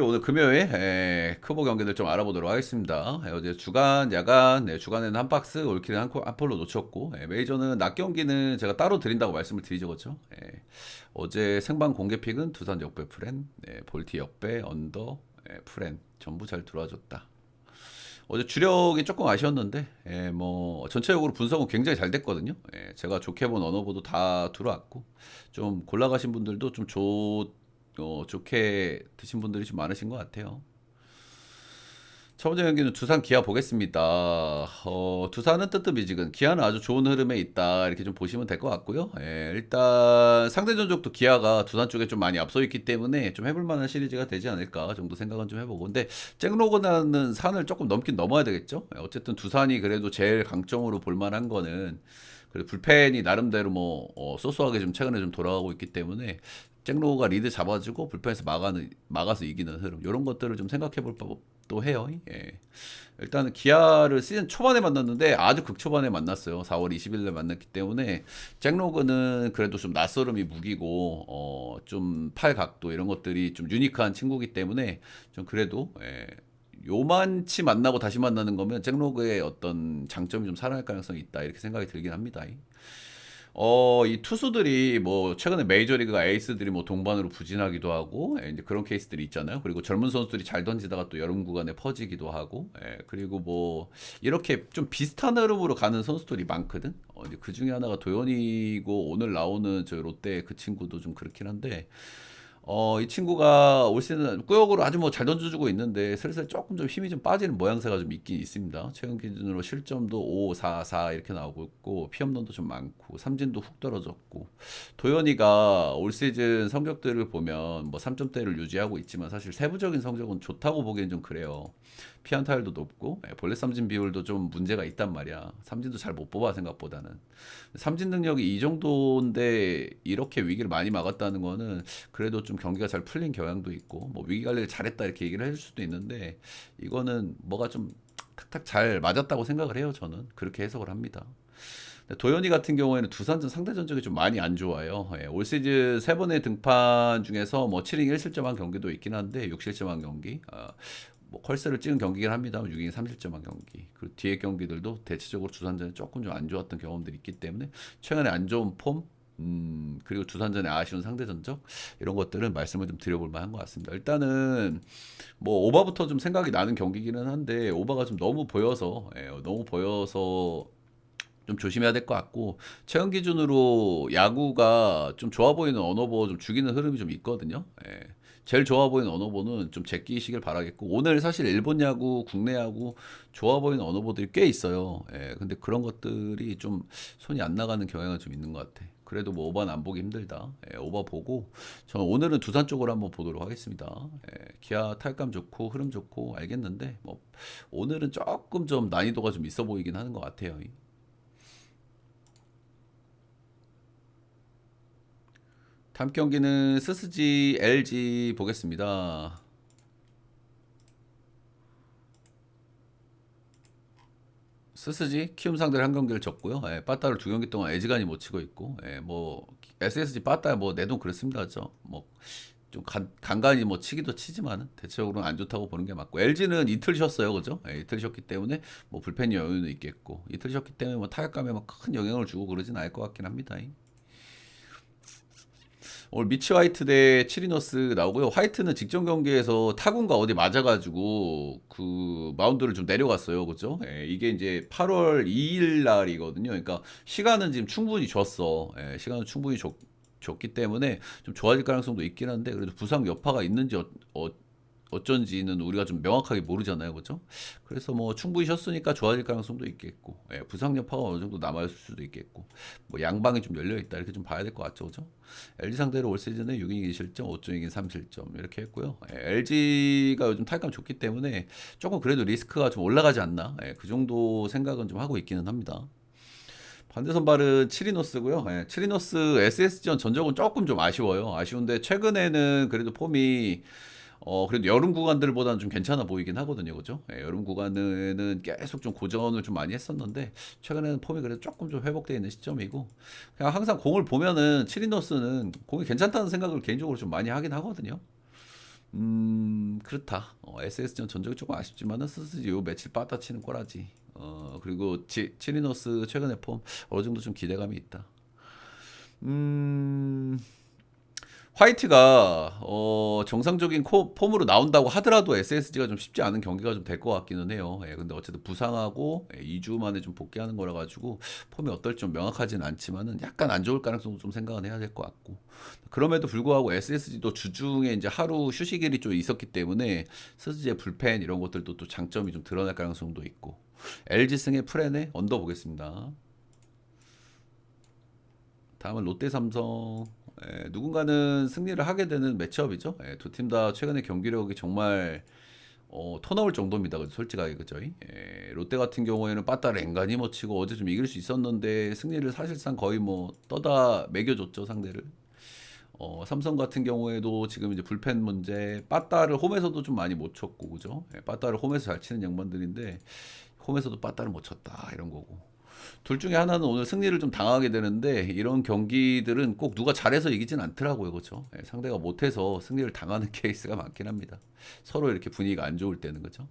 오늘 금요일 에, 크보 경기들 좀 알아보도록 하겠습니다. 에, 어제 주간, 야간, 네, 주간에는 한 박스, 올킬은 한, 코- 한 폴로 놓쳤고 에, 메이저는 낮 경기는 제가 따로 드린다고 말씀을 드리죠, 그렇죠? 에, 어제 생방 공개 픽은 두산 역배 프렌, 에, 볼티 역배, 언더, 에, 프렌 전부 잘 들어와줬다. 어제 주력이 조금 아쉬웠는데 에, 뭐 전체적으로 분석은 굉장히 잘 됐거든요. 에, 제가 좋게 본 언어보도 다 들어왔고 좀 골라가신 분들도 좀 좋, 어, 좋게 드신 분들이 좀 많으신 것 같아요. 첫 번째 경기는 두산 기아 보겠습니다. 어, 두산은 뜨뜻미지근, 기아는 아주 좋은 흐름에 있다 이렇게 좀 보시면 될 것 같고요. 예, 일단 상대 전적도 기아가 두산 쪽에 좀 많이 앞서 있기 때문에 좀 해볼 만한 시리즈가 되지 않을까 정도 생각은 좀 해보고, 근데 잭로그나는 산을 조금 넘긴 넘어야 되겠죠. 예, 어쨌든 두산이 그래도 제일 강점으로 볼 만한 거는 그리고 불펜이 나름대로 뭐 어, 소소하게 좀 최근에 좀 돌아가고 있기 때문에 잭로우가 리드 잡아주고 불펜에서 막아는 막아서 이기는 흐름 이런 것들을 좀 생각해 볼 법도 해요. 예. 일단은 기아를 시즌 초반에 만났는데 아주 극초반에 만났어요. 4월 20일에 만났기 때문에 잭로그는 그래도 좀 낯설음이 무기고 어, 좀 팔 각도 이런 것들이 좀 유니크한 친구기 때문에 좀 그래도 예. 요만치 만나고 다시 만나는 거면 잭로그의 어떤 장점이 좀 살아날 가능성이 있다 이렇게 생각이 들긴 합니다. 어, 이 투수들이 뭐 최근에 메이저리그가 에이스들이 뭐 동반으로 부진하기도 하고 예, 이제 그런 케이스들이 있잖아요. 그리고 젊은 선수들이 잘 던지다가 또 여름 구간에 퍼지기도 하고 예, 그리고 뭐 이렇게 좀 비슷한 흐름으로 가는 선수들이 많거든. 어, 그 중에 하나가 도현이고 오늘 나오는 저 롯데 그 친구도 좀 그렇긴 한데 어, 이 친구가 올 시즌 꾸역으로 아주 뭐 잘 던져주고 있는데 슬슬 조금 좀 힘이 좀 빠지는 모양새가 좀 있긴 있습니다. 최근 기준으로 실점도 5, 4, 4 이렇게 나오고 있고 피홈런도 좀 많고 삼진도 훅 떨어졌고 도현이가 올 시즌 성적들을 보면 뭐 3점대를 유지하고 있지만 사실 세부적인 성적은 좋다고 보기엔 좀 그래요. 피안 타율도 높고 예, 볼넷 삼진 비율도 좀 문제가 있단 말이야. 삼진도 잘 못 뽑아 생각보다는. 삼진 능력이 이 정도인데 이렇게 위기를 많이 막았다는 거는 그래도 좀 경기가 잘 풀린 경향도 있고 뭐 위기 관리를 잘했다 이렇게 얘기를 해줄 수도 있는데 이거는 뭐가 좀 탁탁 잘 맞았다고 생각을 해요 저는 그렇게 해석을 합니다. 도현이 같은 경우에는 두산전 상대 전적이 좀 많이 안 좋아요. 예, 올 시즌 세 번의 등판 중에서 뭐 7이닝 1실점 한 경기도 있긴 한데 6실점 한 경기. 아, 뭐 컬스를 찍은 경기긴 합니다만 6이닝 3실점한 경기. 그리고 뒤에 경기들도 대체적으로 두산전에 조금 좀 안 좋았던 경험들이 있기 때문에 최근에 안 좋은 폼 음, 그리고 두산전에 아쉬운 상대 전적 이런 것들은 말씀을 좀 드려볼 만한 것 같습니다. 일단은 뭐 오바부터 좀 생각이 나는 경기기는 한데 오바가 좀 너무 보여서 예, 너무 보여서 좀 조심해야 될 것 같고 최근 기준으로 야구가 좀 좋아 보이는 언어보 좀 죽이는 흐름이 좀 있거든요. 예. 제일 좋아 보이는 언어보는 좀 제끼시길 바라겠고 오늘 사실 일본 야구, 국내 야구 좋아 보이는 언어보들이 꽤 있어요. 예. 근데 그런 것들이 좀 손이 안 나가는 경향은 좀 있는 것 같아. 그래도 뭐 오바는 안 보기 힘들다. 예, 오바 보고 저는 오늘은 두산 쪽으로 한번 보도록 하겠습니다. 예, 기아 탈감 좋고 흐름 좋고 알겠는데 뭐 오늘은 조금 좀 난이도가 좀 있어 보이긴 하는 것 같아요. 다음 경기는 스스지 LG 보겠습니다. 스스지 키움 상대를 한 경기를 졌고요. 예, 빠따를 두 경기 동안 애지간히 못 치고 있고, 예, 뭐 SSG 빠따 뭐 내돈 그렇습니다. 저뭐 간, 간간히 뭐 치기도 치지만은 대체적으로는 안 좋다고 보는 게 맞고 LG는 이틀 쉬었어요, 그죠? 예, 이틀 쉬었기 때문에 뭐 불펜 여유는 있겠고 이틀 쉬었기 때문에 뭐 타격감에 막 큰 영향을 주고 그러진 않을 것 같긴 합니다. 오늘 미치 화이트 대 치리너스 나오고요. 화이트는 직전 경기에서 타군과 어디 맞아가지고 그 마운드를 좀 내려갔어요. 그죠? 예, 이게 이제 8월 2일 날이거든요. 그러니까 시간은 지금 충분히 줬어. 예, 시간은 충분히 줬, 줬기 때문에 좀 좋아질 가능성도 있긴 한데 그래도 부상 여파가 있는지 어, 어, 어쩐지는 우리가 좀 명확하게 모르잖아요. 그죠? 그래서 뭐 충분히 쉬었으니까 좋아질 가능성도 있겠고, 예, 부상 여파가 어느 정도 남아 있을 수도 있겠고, 뭐 양방이 좀 열려 있다. 이렇게 좀 봐야 될 것 같죠. 그죠? LG 상대로 올 시즌에 6이닝 2실점, 5이닝 3실점 이렇게 했고요. 예, LG가 요즘 타격감 좋기 때문에 조금 그래도 리스크가 좀 올라가지 않나. 예, 그 정도 생각은 좀 하고 있기는 합니다. 반대 선발은 치리노스고요. 예, 치리노스 SS전 전적은 조금 좀 아쉬워요. 아쉬운데 최근에는 그래도 폼이 어, 그래도 여름 구간들보다는 좀 괜찮아 보이긴 하거든요. 그죠? 예, 여름 구간은 계속 좀 고전을 좀 많이 했었는데, 최근에는 폼이 그래도 조금 좀 회복되어 있는 시점이고, 그냥 항상 공을 보면은 치리노스는 공이 괜찮다는 생각을 개인적으로 좀 많이 하긴 하거든요. 음, 그렇다. 어, SS전 전적이 조금 아쉽지만은 스스지 요 며칠 빠따 치는 꼴하지. 어, 그리고 치, 치리노스 최근의 폼 어느 정도 좀 기대감이 있다. 음, 화이트가 어, 정상적인 코, 폼으로 나온다고 하더라도 SSG가 좀 쉽지 않은 경기가 좀 될 것 같기는 해요. 예, 근데 어쨌든 부상하고 예, 2주 만에 좀 복귀하는 거라 가지고 폼이 어떨지 좀 명확하진 않지만은 약간 안 좋을 가능성도 좀 생각은 해야 될 것 같고 그럼에도 불구하고 SSG도 주중에 이제 하루 휴식일이 좀 있었기 때문에 스즈의 불펜 이런 것들도 또 장점이 좀 드러날 가능성도 있고 LG 승의 프렌에 언더 보겠습니다. 다음은 롯데 삼성 예, 누군가는 승리를 하게 되는 매치업이죠. 예, 두팀 다 최근에 경기력이 정말 어, 토 나올 정도입니다. 솔직하게 그죠? 예, 롯데 같은 경우에는 빠따를 앵간히 못 치고 어제 좀 이길 수 있었는데 승리를 사실상 거의 뭐 떠다 매겨줬죠 상대를. 어, 삼성 같은 경우에도 지금 이제 불펜 문제, 빠따를 홈에서도 좀 많이 못 쳤고, 그죠? 예, 빠따를 홈에서 잘 치는 양반들인데, 홈에서도 빠따를 못 쳤다, 이런 거고. 둘 중에 하나는 오늘 승리를 좀 당하게 되는데 이런 경기들은 꼭 누가 잘해서 이기진 않더라고요. 그렇죠? 예, 상대가 못해서 승리를 당하는 케이스가 많긴 합니다. 서로 이렇게 분위기가 안 좋을 때는 그죠?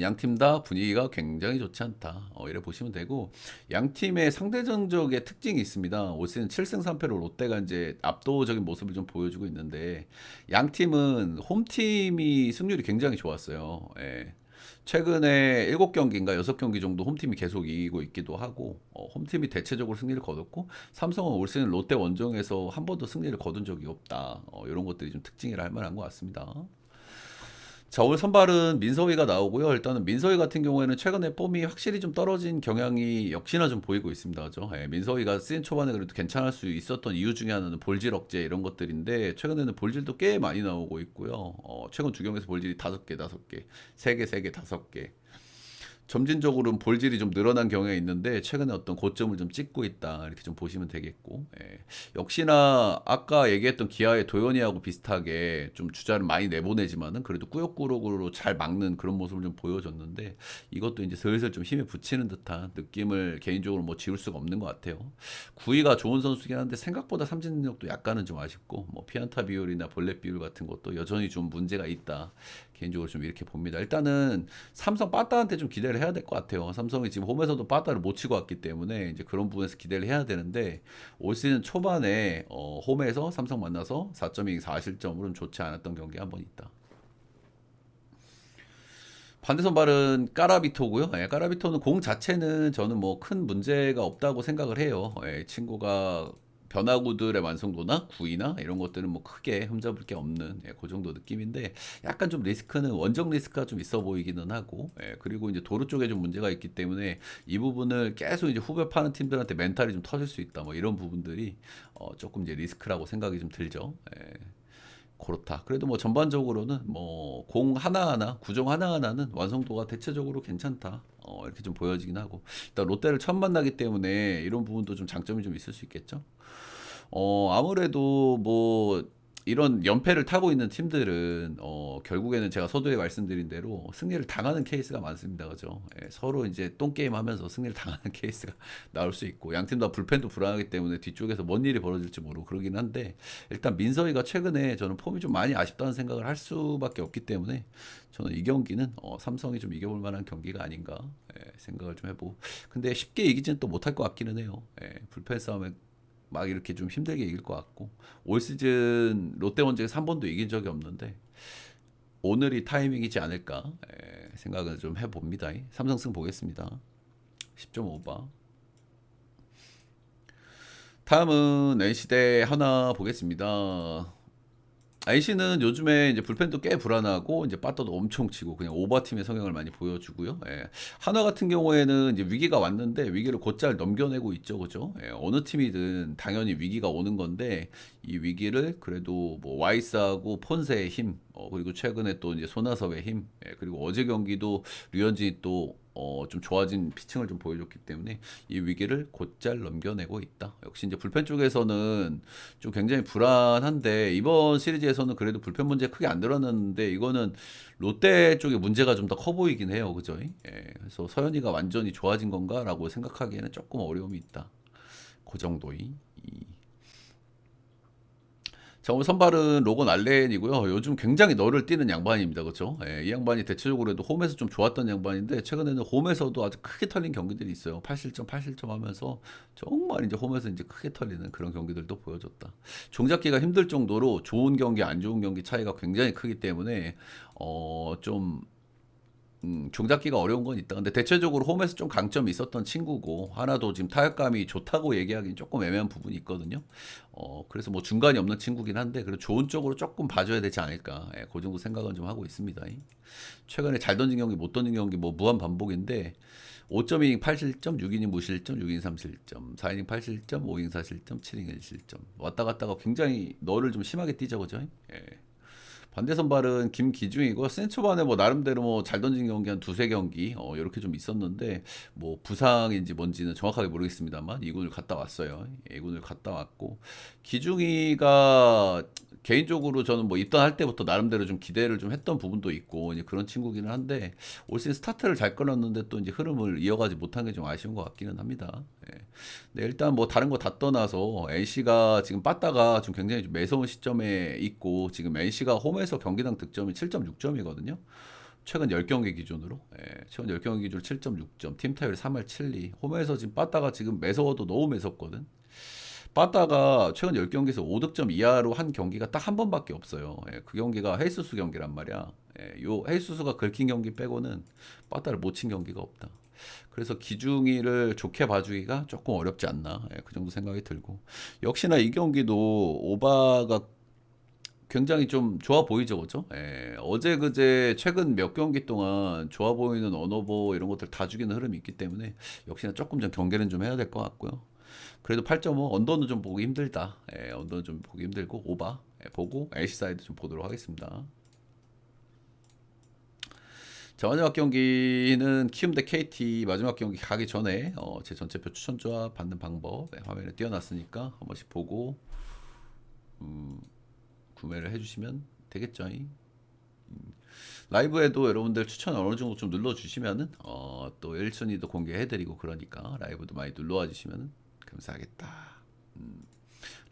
양 팀 다 분위기가 굉장히 좋지 않다. 어, 이래 보시면 되고 양 팀의 상대 전적의 특징이 있습니다. 올 시즌 7승 3패로 롯데가 이제 압도적인 모습을 좀 보여주고 있는데 양 팀은 홈 팀이 승률이 굉장히 좋았어요. 예. 최근에 7경기인가 6경기 정도 홈팀이 계속 이기고 있기도 하고 어, 홈팀이 대체적으로 승리를 거뒀고 삼성은 올 시즌 롯데 원정에서 한 번도 승리를 거둔 적이 없다. 어, 이런 것들이 좀 특징이라 할 만한 것 같습니다. 자, 올 선발은 민서희가 나오고요. 일단은 민서희 같은 경우에는 최근에 폼이 확실히 좀 떨어진 경향이 역시나 좀 보이고 있습니다. 그죠? 예, 민서희가 시즌 초반에 그래도 괜찮을 수 있었던 이유 중에 하나는 볼질 억제 이런 것들인데 최근에는 볼질도 꽤 많이 나오고 있고요. 어, 최근 두 경기에서 볼질이 다섯 개, 다섯 개, 세 개, 세 개, 다섯 개. 점진적으로는 볼질이 좀 늘어난 경향이 있는데 최근에 어떤 고점을 좀 찍고 있다 이렇게 좀 보시면 되겠고 예. 역시나 아까 얘기했던 기아의 도현이하고 비슷하게 좀 주자를 많이 내보내지만은 그래도 꾸역꾸역으로 잘 막는 그런 모습을 좀 보여줬는데 이것도 이제 슬슬 좀 힘에 붙이는 듯한 느낌을 개인적으로 뭐 지울 수가 없는 것 같아요. 구위가 좋은 선수긴 한데 생각보다 삼진 능력도 약간은 좀 아쉽고 뭐 피안타 비율이나 볼넷 비율 같은 것도 여전히 좀 문제가 있다. 개인적으로 좀 이렇게 봅니다. 일단은 삼성 빠따한테 좀 기대를 해야 될 것 같아요. 삼성이 지금 홈에서도 빠따를 못 치고 왔기 때문에 이제 그런 부분에서 기대를 해야 되는데 올 시즌 초반에 어, 홈에서 삼성 만나서 4.2 4실점으로는 좋지 않았던 경기 한 번 있다. 반대 선발은 까라비토고요. 예, 까라비토는 공 자체는 저는 뭐 큰 문제가 없다고 생각을 해요. 예, 친구가 변화구들의 완성도나 구위나 이런 것들은 뭐 크게 흠잡을 게 없는 예, 그 정도 느낌인데 약간 좀 리스크는 원정 리스크가 좀 있어 보이기는 하고 예, 그리고 이제 도로 쪽에 좀 문제가 있기 때문에 이 부분을 계속 이제 후배 파는 팀들한테 멘탈이 좀 터질 수 있다 뭐 이런 부분들이 어, 조금 이제 리스크라고 생각이 좀 들죠. 예. 그렇다. 그래도 뭐 전반적으로는 뭐 공 하나하나 구종 하나하나는 완성도가 대체적으로 괜찮다. 어, 이렇게 좀 보여지긴 하고 일단 롯데를 처음 만나기 때문에 이런 부분도 좀 장점이 좀 있을 수 있겠죠. 어, 아무래도 뭐 이런 연패를 타고 있는 팀들은 어, 결국에는 제가 서두에 말씀드린 대로 승리를 당하는 케이스가 많습니다. 그죠? 예, 서로 이제 똥게임 하면서 승리를 당하는 케이스가 나올 수 있고 양 팀 다 불펜도 불안하기 때문에 뒤쪽에서 뭔 일이 벌어질지 모르고 그러긴 한데 일단 민서희가 최근에 저는 폼이 좀 많이 아쉽다는 생각을 할 수밖에 없기 때문에 저는 이 경기는 어, 삼성이 좀 이겨볼 만한 경기가 아닌가 예, 생각을 좀 해보고 근데 쉽게 이기지는 또 못할 것 같기는 해요. 예, 불펜 싸움에 막 이렇게 좀 힘들게 이길 것 같고 올 시즌 롯데 원정에서 한 번도 이긴 적이 없는데 오늘이 타이밍이지 않을까 에, 생각을 좀 해봅니다. 삼성승 보겠습니다. 10.5바. 다음은 NC 대 하나 보겠습니다. NC는 요즘에 이제 불펜도 꽤 불안하고 이제 빠따도 엄청 치고 그냥 오버팀의 성향을 많이 보여주고요. 예. 한화 같은 경우에는 이제 위기가 왔는데 위기를 곧잘 넘겨내고 있죠, 그죠? 예. 어느 팀이든 당연히 위기가 오는 건데 이 위기를 그래도 뭐 와이스하고 폰세의 힘, 어, 그리고 최근에 또 이제 손아섭의 힘, 예. 그리고 어제 경기도 류현진이 또 어, 좀 좋아진 피칭을 좀 보여줬기 때문에 이 위기를 곧잘 넘겨내고 있다. 역시 이제 불펜 쪽에서는 좀 굉장히 불안한데 이번 시리즈에서는 그래도 불펜 문제 크게 안 드러났는데 이거는 롯데 쪽에 문제가 좀 더 커 보이긴 해요. 그죠? 예. 그래서 서현이가 완전히 좋아진 건가라고 생각하기에는 조금 어려움이 있다. 그 정도의. 이. 자, 오늘 선발은 로건 알렌이고요. 요즘 굉장히 너를 뛰는 양반입니다. 그렇죠? 예, 이 양반이 대체적으로도 홈에서 좀 좋았던 양반인데 최근에는 홈에서도 아주 크게 털린 경기들이 있어요. 8실점, 8실점 하면서 정말 이제 홈에서 이제 크게 털리는 그런 경기들도 보여줬다. 종잡기가 힘들 정도로 좋은 경기, 안 좋은 경기 차이가 굉장히 크기 때문에 어좀 음, 종잡기가 어려운 건 있다. 근데 대체적으로 홈에서 좀 강점이 있었던 친구고 하나도 지금 타격감이 좋다고 얘기하기는 조금 애매한 부분이 있거든요. 어, 그래서 뭐 중간이 없는 친구긴 한데 그래도 좋은 쪽으로 조금 봐줘야 되지 않을까. 예, 그 정도 생각은 좀 하고 있습니다. 최근에 잘 던진 경기, 못 던진 경기 뭐 무한 반복인데 5.2닝 8실점, 6이닝 무실점, 6이닝 3실점, 4이닝 8실점, 5이닝 4실점, 7이닝 1실점 왔다 갔다가 굉장히 너를 좀 심하게 뛰죠, 그죠? 예. 반대 선발은 김기중이고 센초반에 뭐 나름대로 뭐 잘 던진 경기 한 두세 경기 어 이렇게 좀 있었는데 뭐 부상인지 뭔지는 정확하게 모르겠습니다만 이군을 갔다 왔어요. 이군을 갔다 왔고 기중이가 개인적으로 저는 뭐 입단할 때부터 나름대로 좀 기대를 좀 했던 부분도 있고 이제 그런 친구기는 한데 올 시즌 스타트를 잘 끊었는데 또 이제 흐름을 이어가지 못한 게 좀 아쉬운 것 같기는 합니다. 예. 네, 일단 뭐 다른 거 다 떠나서 NC가 지금 빠따가 좀 굉장히 좀 매서운 시점에 있고 지금 NC가 홈에서 경기당 득점이 7.6점이거든요. 최근 10경기 기준으로 예, 최근 10경기 기준으로 7.6점 팀 타율 3할 7리 홈에서 지금 빠따가 지금 매서워도 너무 매섭거든 빠따가 최근 10경기에서 5득점 이하로 한 경기가 딱 한 번밖에 없어요. 예, 그 경기가 헤이스수 경기란 말이야. 예, 요 헤이스수가 긁힌 경기 빼고는 빠따를 못 친 경기가 없다. 그래서 기중이를 좋게 봐주기가 조금 어렵지 않나. 예, 그 정도 생각이 들고. 역시나 이 경기도 오바가 굉장히 좀 좋아 보이죠, 그죠? 예, 어제 그제 최근 몇 경기 동안 좋아 보이는 언어보 이런 것들 다 죽이는 흐름이 있기 때문에 역시나 조금 좀 경계는 좀 해야 될 것 같고요. 그래도 8.5 언더는 좀 보기 힘들다. 예, 언더는 좀 보기 힘들고 오바 예, 보고 LC 사이드 좀 보도록 하겠습니다. 자 마지막 경기는 키움 대 KT 마지막 경기 가기 전에 어, 제 전체표 추천 조합 받는 방법 네, 화면에 띄워놨으니까 한 번씩 보고 음, 구매를 해주시면 되겠죠. 음, 라이브에도 여러분들 추천 어느 정도 좀 눌러주시면은 어, 또 1순위도 공개해드리고 그러니까 라이브도 많이 눌러와 주시면 감사하겠다. 음.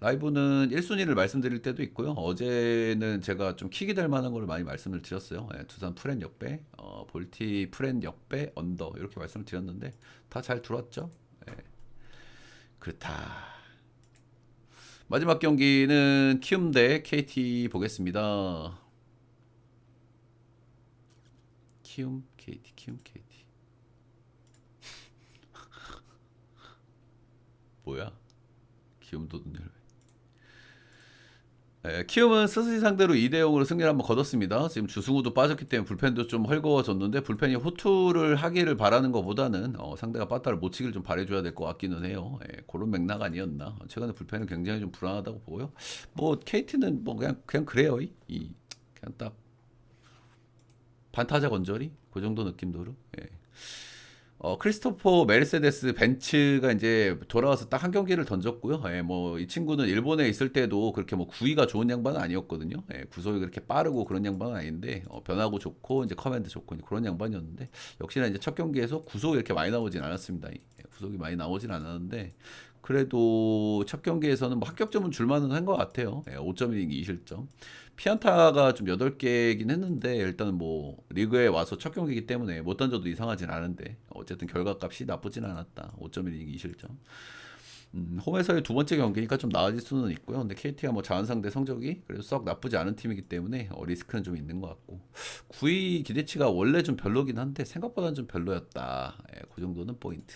라이브는 1순위를 말씀드릴 때도 있고요. 어제는 제가 좀 킥이 될 만한 걸 많이 말씀을 드렸어요. 예, 두산 프렌 역배, 어, 볼티 프렌 역배, 언더 이렇게 말씀을 드렸는데 다 잘 들어왔죠. 예. 그렇다. 마지막 경기는 키움 대 KT 보겠습니다. 키움 KT 키움 KT 뭐야? 키움도 눈열 예, 키움은 스스리 상대로 2대 0으로 승리를 한번 거뒀습니다. 지금 주승우도 빠졌기 때문에 불펜도 좀 헐거워졌는데 불펜이 호투를 하기를 바라는 것보다는 어, 상대가 빠따를 못 치기를 좀 바래줘야 될 것 같기는 해요. 예, 그런 맥락 아니었나. 최근에 불펜은 굉장히 좀 불안하다고 보고요. 뭐 KT는 뭐 그냥 그냥 그래요. 이, 이 그냥 딱 반타자 건절이 그 정도 느낌도로. 예. 어, 크리스토퍼 메르세데스 벤츠가 이제 돌아와서 딱 한 경기를 던졌고요. 예, 뭐, 이 친구는 일본에 있을 때도 그렇게 뭐 구위가 좋은 양반은 아니었거든요. 예, 구속이 그렇게 빠르고 그런 양반은 아닌데, 어, 변하고 좋고, 이제 커맨드 좋고, 그런 양반이었는데, 역시나 이제 첫 경기에서 구속이 이렇게 많이 나오진 않았습니다. 예, 구속이 많이 나오진 않았는데, 그래도 첫 경기에서는 뭐 합격점은 줄만은 한 것 같아요. 예, 5.1 2실점. 피안타가 좀 8개긴 했는데 일단은 뭐 리그에 와서 첫 경기이기 때문에 못 던져도 이상하진 않은데 어쨌든 결과값이 나쁘진 않았다. 5.1 2실점. 음, 홈에서의 두 번째 경기니까 좀 나아질 수는 있고요. 근데 KT가 뭐 자원상대 성적이 그래도 썩 나쁘지 않은 팀이기 때문에 어, 리스크는 좀 있는 것 같고 9위 기대치가 원래 좀 별로긴 한데 생각보다는 좀 별로였다. 예, 그 정도는 포인트.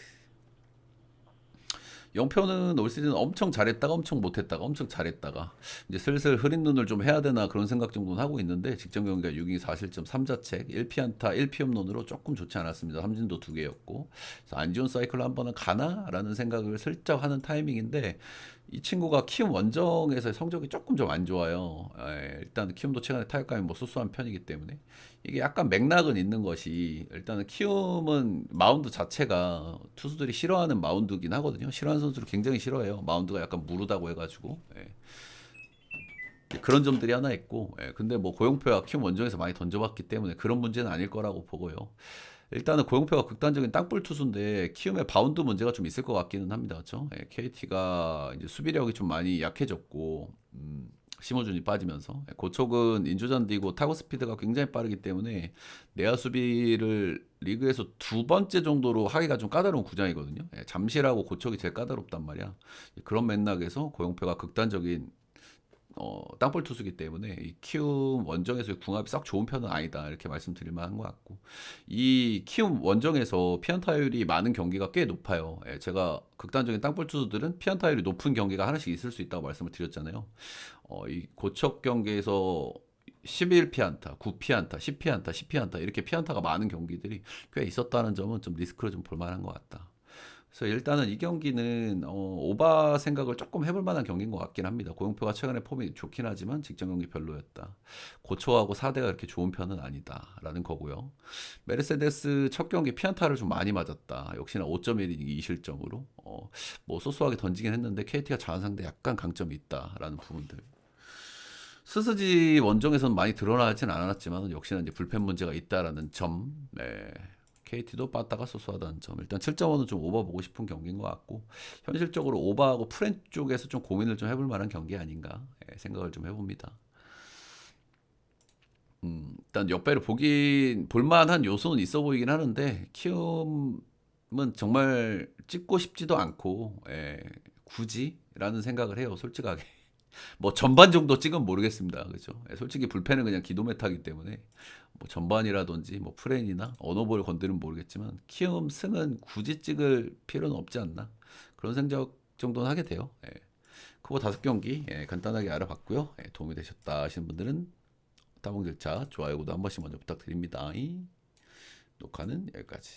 영표는 올 시즌 엄청 잘했다가 엄청 못했다가 엄청 잘했다가 이제 슬슬 흐린 눈을 좀 해야 되나 그런 생각 정도는 하고 있는데 직전 경기가 6인 4실점 3자책 1피안타 1피홈런으로 조금 좋지 않았습니다. 삼진도 두 개였고 그래서 안 좋은 사이클로 한 번은 가나라는 생각을 슬쩍 하는 타이밍인데 이 친구가 키움 원정에서 성적이 조금 좀 안 좋아요. 예, 일단 키움도 최근에 타격감이 뭐 수수한 편이기 때문에 이게 약간 맥락은 있는 것이 일단은 키움은 마운드 자체가 투수들이 싫어하는 마운드긴 하거든요. 싫어하는 선수를 굉장히 싫어해요. 마운드가 약간 무르다고 해가지고 예. 그런 점들이 하나 있고 예, 근데 뭐 고용표가 키움 원정에서 많이 던져봤기 때문에 그런 문제는 아닐 거라고 보고요. 일단은 고용표가 극단적인 땅볼 투수인데 키움의 바운드 문제가 좀 있을 것 같기는 합니다. 그렇죠? 예, KT가 이제 수비력이 좀 많이 약해졌고 음, 심호준이 빠지면서 예, 고촉은 인조잔디고 타고 스피드가 굉장히 빠르기 때문에 내야 수비를 리그에서 두 번째 정도로 하기가 좀 까다로운 구장이거든요. 예, 잠실하고 고촉이 제일 까다롭단 말이야. 그런 맥락에서 고영표가 극단적인 어, 땅볼 투수기 때문에 이 키움 원정에서의 궁합이 썩 좋은 편은 아니다 이렇게 말씀드릴 만한 것 같고 이 키움 원정에서 피안타율이 많은 경기가 꽤 높아요. 예, 제가 극단적인 땅볼 투수들은 피안타율이 높은 경기가 하나씩 있을 수 있다고 말씀을 드렸잖아요. 어, 이 고척 경기에서 11피안타, 9피안타, 10피안타, 10피안타 이렇게 피안타가 많은 경기들이 꽤 있었다는 점은 좀 리스크로 좀 볼만한 것 같다. 그래서 일단은 이 경기는 어, 오바 생각을 조금 해볼 만한 경기인 것 같긴 합니다. 고영표가 최근에 폼이 좋긴 하지만 직전 경기 별로였다. 고초하고 4대가 그렇게 좋은 편은 아니다라는 거고요. 메르세데스 첫 경기 피안타를 좀 많이 맞았다. 역시나 5.1이닝 2실점으로 어, 뭐 소소하게 던지긴 했는데 KT가 잘한 상대 약간 강점이 있다라는 부분들. 스스지 원정에서는 많이 드러나진 않았지만 역시나 이제 불펜 문제가 있다라는 점. 네. KT도 빠따가 소소하다는 점. 일단 7.5는 좀 오버 보고 싶은 경기인 것 같고 현실적으로 오버하고 프렌 쪽에서 좀 고민을 좀 해볼 만한 경기 아닌가 예, 생각을 좀 해봅니다. 음, 일단 역배를 보긴 볼만한 요소는 있어 보이긴 하는데 키움은 정말 찍고 싶지도 않고 예, 굳이라는 생각을 해요. 솔직하게. 뭐 전반 정도 찍으면 모르겠습니다. 그죠? 예, 솔직히 불펜은 그냥 기도메타기 때문에 뭐 전반이라든지 뭐 프렌이나 언어볼 건드리면 모르겠지만 키움 승은 굳이 찍을 필요는 없지 않나 그런 생각 정도는 하게 돼요. 예. 크고 다섯 경기 예, 간단하게 알아봤고요. 예, 도움이 되셨다 하시는 분들은 따봉 절차 좋아요 구독 한 번씩 먼저 부탁드립니다. 녹화는 여기까지.